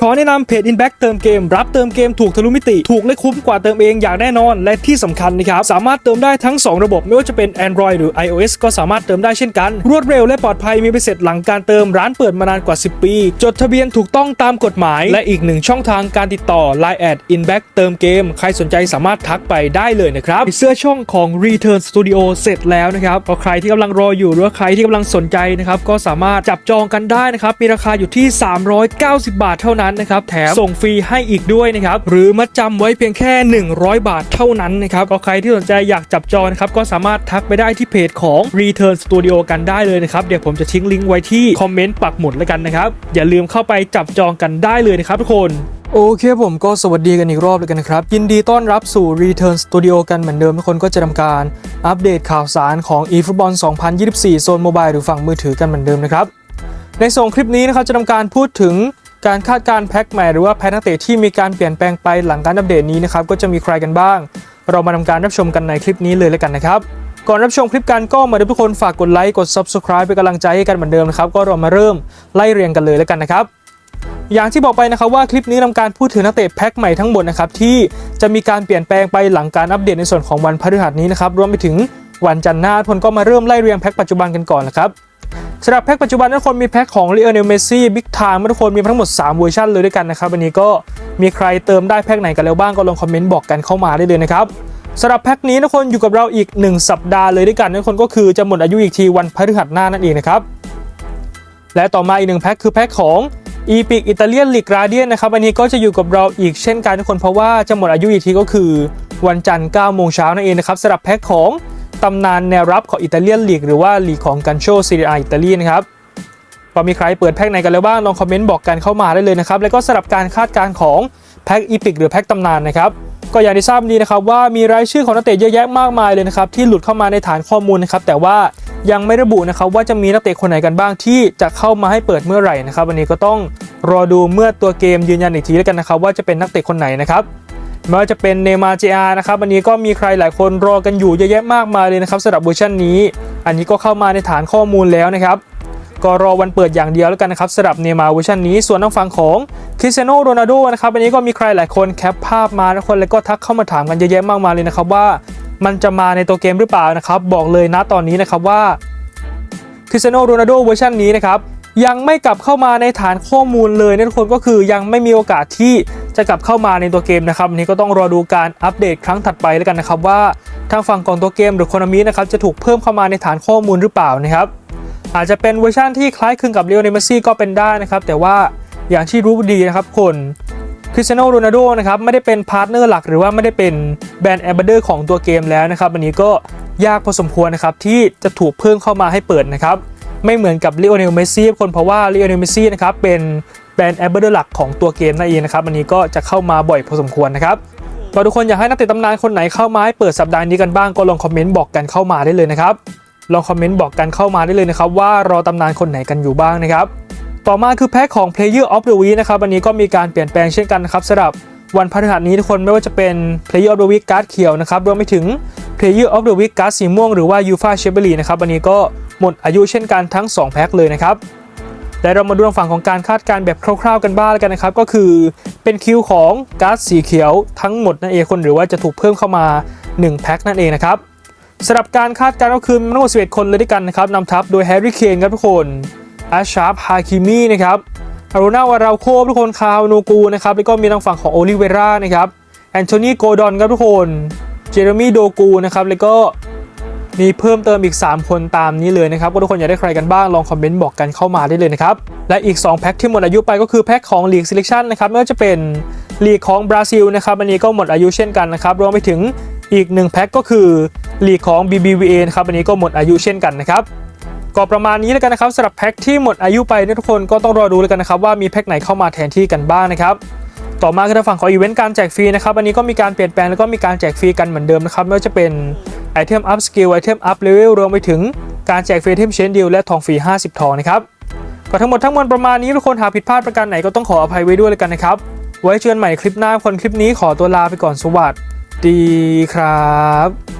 ขอแนะนำเพจ Inback เติมเกม รับเติมเกมถูกทะลุมิติ ถูกและคุ้มกว่าเติมเองอย่างแน่นอน และที่สำคัญนะครับ สามารถเติมได้ทั้ง 2 ระบบ ไม่ว่าจะเป็น Android หรือ iOS ก็สามารถเติมได้เช่นกัน รวดเร็วและปลอดภัยมีใบเสร็จหลังการเติมร้านเปิดมานานกว่า 10 ปี จดทะเบียนถูกต้องตามกฎหมาย และอีกหนึ่งช่องทางการติดต่อ Line แอด Inback เติมเกม ใครสนใจสามารถทักไปได้เลยนะครับเสื้อช่องของ Return Studio เสร็จแล้วนะครับก็ใครที่กำลังรออยู่หรือใครที่กำลังสนใจนะครับก็สามารถจับจองกันได้นะครับมีราคาอยู่ที่ 390 บาทเท่านั้นนะครับแถมส่งฟรีให้อีกด้วยนะครับหรือมัดจำไว้เพียงแค่ 100 บาทเท่านั้นนะครับก็ใครที่สนใจอยากจับจองนะครับก็สามารถทักไปได้ที่เพจของ Return Studio กันได้เลยนะครับเดี๋ยวผมจะทิ้งลิงก์ไว้ที่คอมเมนต์ปักหมุดแล้วกันนะครับอย่าลืมเข้าไปจับจองกันได้เลยนะครับทุกคนโอเคผมก็สวัสดีกันอีกรอบเลยกันนะครับ ยินดีต้อนรับสู่ Return Studio กันเหมือนเดิมทุกคนก็จะทำการอัปเดตข่าวสารของ eFootball 2024 โซนโมบายหรือฝั่งมือถือกันเหมือนเดิมนะครับ ในส่วนคลิปนี้นะครับจะทำการพูดถึง การคาดการแพ็กใหม่หรือว่าแพ็กนักเตะที่มีการเปลี่ยนแปลงไปหลังการอัปเดตนี้นะครับก็จะมีใครกันบ้าง เรามาทำการรับชมกันในคลิปนี้เลยแล้วกันนะครับก่อนรับชมคลิปกันก็มาดูทุกคนฝากกดไลค์กด Subscribe เป็นกำลังใจให้กันเหมือนเดิมนะครับก็เรามาเริ่มไล่เรียงกันเลยแล้วกันนะครับอย่างที่บอกไปนะครับว่าคลิปนี้ทำการพูดถึงนักเตะแพ็กใหม่ทั้งหมดนะครับที่จะมีการเปลี่ยนแปลงไปหลังการอัปเดตในส่วนของวันพฤหัสนี้นะครับรวมไปถึงวันจันทร์หน้าทุกคนก็มาเริ่มไล่เรียงแพ็กปัจจุบันกันก่อนนะครับ สำหรับแพ็กปัจจุบันทุกคนมีแพ็กของเลโอเนลเมซี่บิ๊กไทม์ทุกคนมีทั้งหมด 3 เวอร์ชันเลยด้วยกันนะครับวันนี้ก็มีใครเติมได้แพ็กไหนกันแล้วบ้างก็ลองคอมเมนต์บอกกันเข้ามาได้เลยนะครับสำหรับแพ็กนี้ทุกคนอยู่กับเราอีก 1 สัปดาห์เลยด้วยกันทุกคนก็คือจะหมดอายุอีกทีวันพฤหัสหน้านั่นเองนะครับและต่อมาอีกหนึ่งแพ็คคือแพ็คของ e p i c อิตาเลียนลีกราเดียนนะครับอันนี้ก็จะอยู่กับเราอีกเช่นกันทุกคนเพราะว่าจะหมดอายุอีกทีก็คือ วันจันทร์9โมงเช้านั่นเองนะครับสำหรับแพ็คของ ตำนานแนวรับของอิตาเลียนลีกหรือว่าลีกของกันโชซีเรียอิตาลีนะครับพอมีใครเปิดแพ็คไหนกันแล้วบ้างลองคอมเมนต์บอกกันเข้ามาได้เลยนะครับ แล้วก็สำหรับการคาดการณ์ของแพ็คอีพิกหรือแพ็คตำนานนะครับก็อย่างที่ทราบดีนะครับว่ามีรายชื่อของนักเตะเยอะแยะมากมายเลยนะครับที่หลุดเข้ามาในฐานข้อมูลนะครับแต่ว่ายังไม่ระบุนะครับว่าจะมีนักเตะคนไหนกันบ้างที่จะเข้ามาให้เปิดเมื่อไหร่นะครับวันนี้ก็ต้องรอดูเมื่อตัวเกมยืนยันอีกทีแล้วกันนะครับว่าจะเป็นนักเตะคนไหนนะครับ ไม่ว่าจะเป็นเนมาเจอานะครับวันนี้ก็มีใครหลายคนรอกันอยู่เยอะแยะมากมายเลยนะครับสำหรับเวอร์ชันนี้ อันนี้ก็เข้ามาในฐานข้อมูลแล้วนะครับก็รอวันเปิดอย่างเดียวแล้วกันนะครับสำหรับเนมาเวอร์ชันนี้ส่วนทางฝั่งของคริสเตียโนโรนัลโดนะครับอันนี้ก็มีใครหลายคนแคปภาพมาทุกคนแล้วก็ทักเข้ามาถามกันเยอะแยะมากมายเลยนะครับว่ามันจะมาในตัวเกมหรือเปล่านะครับบอกเลยนะตอนนี้นะครับว่าคริสเตียโนโรนัลโดเวอร์ชันนี้นะครับยังไม่กลับเข้ามาในฐานข้อมูลเลยนะทุกคนก็คือยังไม่มีโอกาสที่ จะกลับเข้ามาในตัวเกมนะครับอันนี้ก็ต้องรอดูการอัปเดตครั้งถัดไปแล้วกันนะครับว่าทางฝั่งของตัวเกมหรือโคนามินะครับจะถูกเพิ่มเข้ามาในฐานข้อมูลหรือเปล่านะครับอาจจะเป็นเวอร์ชันที่คล้ายคลึงกับเรียวเนเมซี่ก็เป็นได้นะครับแต่ว่าอย่างที่รู้ดีนะครับคนคริสเตียโนโรนัลโดนะครับไม่ได้เป็นพาร์ทเนอร์หลักหรือว่าไม่ได้เป็นแบรนด์แอมบาเดอร์ของตัวเกมแล้วนะครับอันนี้ก็ยากพอสมควรนะครับที่จะถูกเพิ่มเข้ามาให้เปิดนะครับไม่เหมือนกับเลโอเนลเมซี่คนเพราะว่าเลโอเนลเมซี่นะครับเป็น นด์แอมบเดอร์หลักของตัวเกมนั่นเองนะครับอันนี้ก็จะเข้ามาบ่อยพอสมควรนะครับก็ทุกคนอยากให้นักเตะตำนานคนไหนเข้ามาให้เปิดสัปดาห์นี้กันบ้างก็ลองคอมเมนต์บอกกันเข้ามาได้เลยนะครับลองคอมเมนต์บอกกันเข้ามาได้เลยนะครับว่ารอตำนานคนไหนกันอยู่บ้างนะครับต่อมาคือแพ็คของ Player of the Week นะครับวันนี้ก็มีการเปลี่ยนแปลงเช่นกันนะครับสำหรับวันพฤหัสนี้ทุกคนไม่ว่าจะเป็น Player of the Week การ์ดเขียวนะครับรวมไปถึง Player of the Week การ์ดสีม่วงหรือว่า UFA c h a m p i o n League นะครับวันนี้ก็หมดอายุเช่นกันทั้ง 2 แพ็คเลยนะครับ และเรามาดูทางฝั่งของการคาดการณ์แบบคร่าวๆกันบ้างแล้วกันนะครับ ก็คือเป็นคิวของการ์ดสีเขียวทั้งหมดนั่นเองคนหรือว่าจะถูกเพิ่มเข้ามา 1 แพ็คนั่นเองนะครับสำหรับการคาดการณ์ก็คือมีทั้งหมด11 คนเลยด้วยกันนะครับนำทัพโดยแฮร์รี่เคนครับทุกคนอาชาร์ฟฮาคิมีนะครับอารูนาวาราโคทุกคนคาวนูกูนะครับแล้วก็มีทางฝั่งของโอลิเวรานะครับแอนโทนีโกดอนครับทุกคนเจเรมีโดกูนะครับแล้วก็ มีเพิ่มเติมอีก 3 คนตามนี้เลยนะครับก็ทุกคนอยากได้ใครกันบ้างลองคอมเมนต์บอกกันเข้ามาได้เลยนะครับและอีก 2 แพ็คที่หมดอายุไปก็คือแพ็คของลีก Selection นะครับไม่ว่าจะเป็นลีกของบราซิลนะครับอันนี้ก็หมดอายุเช่นกันนะครับรวมไปถึงอีก1แพ็คก็คือลีกของ BBVA นะครับอันนี้ก็หมดอายุเช่นกันนะครับก็ประมาณนี้แล้วกันนะครับสำหรับแพ็คที่หมดอายุไปเนี่ยทุกคนก็ต้องรอดูแล้วกันนะครับว่ามีแพ็คไหนเข้ามาแทนที่กันบ้างนะครับต่อมาคือทางฝั่งของอีเวนต์การแจกฟรีนะครับอันนี้ก็มีการเปลี่ยนแปลงแล้วก็มีการแจกฟรีกันเหมือนเดิมนะครับไม่ว่าจะเป็น ไอเทมอัพสกิลไอเทมอัพเลเวลรวมไปถึงการแจกฟรีไอเทมเชนดิลและทองฟรี 50 ทองนะครับก็ทั้งหมดทั้งมวลประมาณนี้ทุกคนหากผิดพลาดประการไหนก็ต้องขออภัยไว้ด้วยเลยกันนะครับ ไว้เจอกันใหม่คลิปหน้าคนคลิปนี้ขอตัวลาไปก่อนสวัสดีครับ